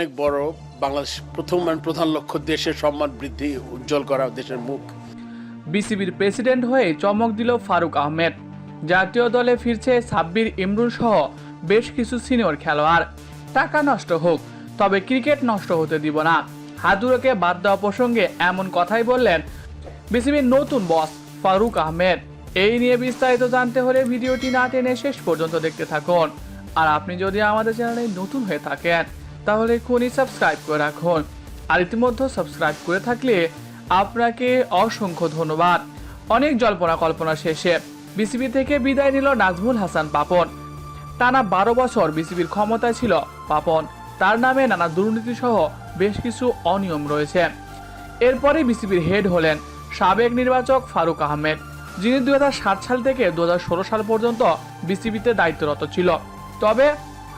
অনেক বড় বাংলাদেশ প্রথম মানে প্রধান লক্ষ্য দেশের সম্মান বৃদ্ধি উজ্জ্বল করা দেশের মুখ। বিসিবির প্রেসিডেন্ট হয়ে চমক দিল ফারুক আহমেদ। জাতীয় দলে ফিরছে সাব্বির ইমরুল সহ বেশ কিছু সিনিয়র খেলোয়াড়। টাকা নষ্ট হোক, তবে ক্রিকেট নষ্ট হতে দিব না। হাদুরকে বাদ দেওয়া প্রসঙ্গে এমন কথাই বললেন বিসিবির নতুন বস ফারুক আহমেদ। এই নিয়ে বিস্তারিত জানতে হলে ভিডিওটি না টেনে শেষ পর্যন্ত দেখতে থাকুন। আর আপনি যদি আমাদের চ্যানেলে নতুন হয়ে থাকেন তাহলে এক্ষুনি সাবস্ক্রাইব করে রাখুন। আর ইতিমধ্যে সাবস্ক্রাইব করে থাকলে আপনাকে অসংখ্য ধন্যবাদ। অনেক জল্পনা কল্পনা শেষে বিসিবি থেকে বিদায় নিল নাজমুল হাসান পাপন টানা বারো বছর বিসিবির ক্ষমতায় ছিল পাপন তার নামে নানা দুর্নীতি সহ বেশ কিছু অনিয়ম রয়েছে। এরপরে বিসিবির হেড হলেন সাবেক নির্বাচক ফারুক আহমেদ, যিনি দুই হাজার সাত সাল থেকে দু হাজার ষোলো সাল পর্যন্ত বিসিবিতে দায়িত্বরত ছিল। তবে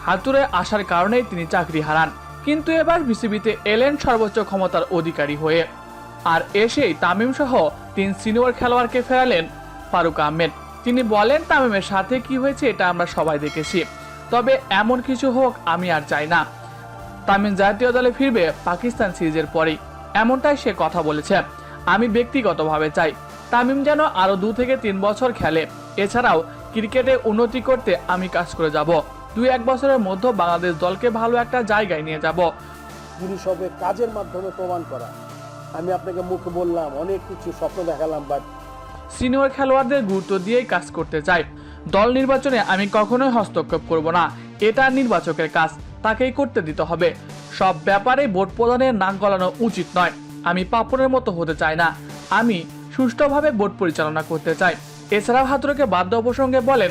হাতুরে আসার কারণেই তিনি চাকরি হারান। কিন্তু এবার বিসিবিতে এলেন সর্বোচ্চ ক্ষমতার অধিকারী হয়ে। আর এসেই তামিম সহ তিন সিনিয়র খেলোয়াড়কে ফেরালেন ফারুক আহমেদ। তিনি বলেন, তামিমের সাথে কি হয়েছে এটা আমরা সবাই দেখেছি। তবে এমন কিছু হোক, আমি আর চাই না। তামিম জাতীয় দলে ফিরবে পাকিস্তান সিরিজের পরেই। এমনটাই সে কথা বলেছে। আমি ব্যক্তিগতভাবে চাই। তামিম যেন আরও দু থেকে তিন বছর খেলে। এছাড়াও ক্রিকেটে উন্নতি করতে আমি কাজ করে যাব। দুই এক বছরের মধ্যে বাংলাদেশ দলকে ভালো একটা জায়গায় নিয়ে যাব। জিনিস হবে কাজের মাধ্যমে প্রমাণ করা। আমি আপনাকে মুখে বললাম অনেক কিছু স্বপ্ন দেখালাম বাট সিনিয়র খেলোয়াড়দের গুরুত্ব দিয়েই কাজ করতে চাই। দল নির্বাচনে আমি কখনোই হস্তক্ষেপ করব না। এটা নির্বাচকের কাজ তাকেই করতে দিতে হবে। সব ব্যাপারে ভোট প্রদানের নাক গলানো উচিত নয়। আমি পাপনের মতো হতে চাই না। আমি সুষ্ঠুভাবে ভোট পরিচালনা করতে চাই। এছাড়াও হাতুরকে বাধ্য প্রসঙ্গে বলেন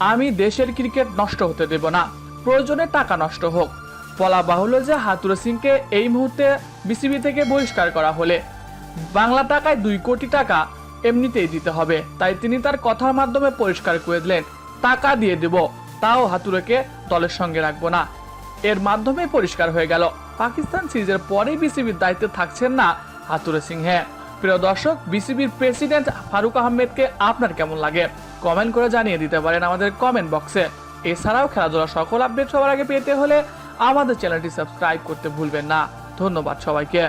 আমি দেশের ক্রিকেট নষ্ট হতে দেব না। প্রয়োজনে টাকা নষ্ট হোক। বলা বাহুল্য যে হাতুর সিংকে এই মুহূর্তে বিসিবি থেকে বহিষ্কার করা হলে। বাংলা টাকায় দুই কোটি টাকা এমনিতেই দিতে হবে। তাই তিনি তার কথার মাধ্যমে পরিষ্কার করে দিলেন, টাকা দিয়ে দেব, তাও হাতুরেকে দলের সঙ্গে রাখব না। এর মাধ্যমে পরিষ্কার হয়ে গেল। পাকিস্তান সিরিজের পরেই বিসিবির দায়িত্বে থাকছেন না হাতুরে সিংহে। প্রিয় দর্শক, বিসিবির প্রেসিডেন্ট ফারুক আহমেদকে আপনার কেমন লাগে? কমেন্ট করে জানিয়ে দিতে পারেন আমাদের কমেন্ট বক্সে। এছাড়াও খেলাধুলার সকল আপডেট সবার আগে পেতে হলে আমাদের চ্যানেলটি সাবস্ক্রাইব করতে ভুলবেন না। ধন্যবাদ সবাইকে।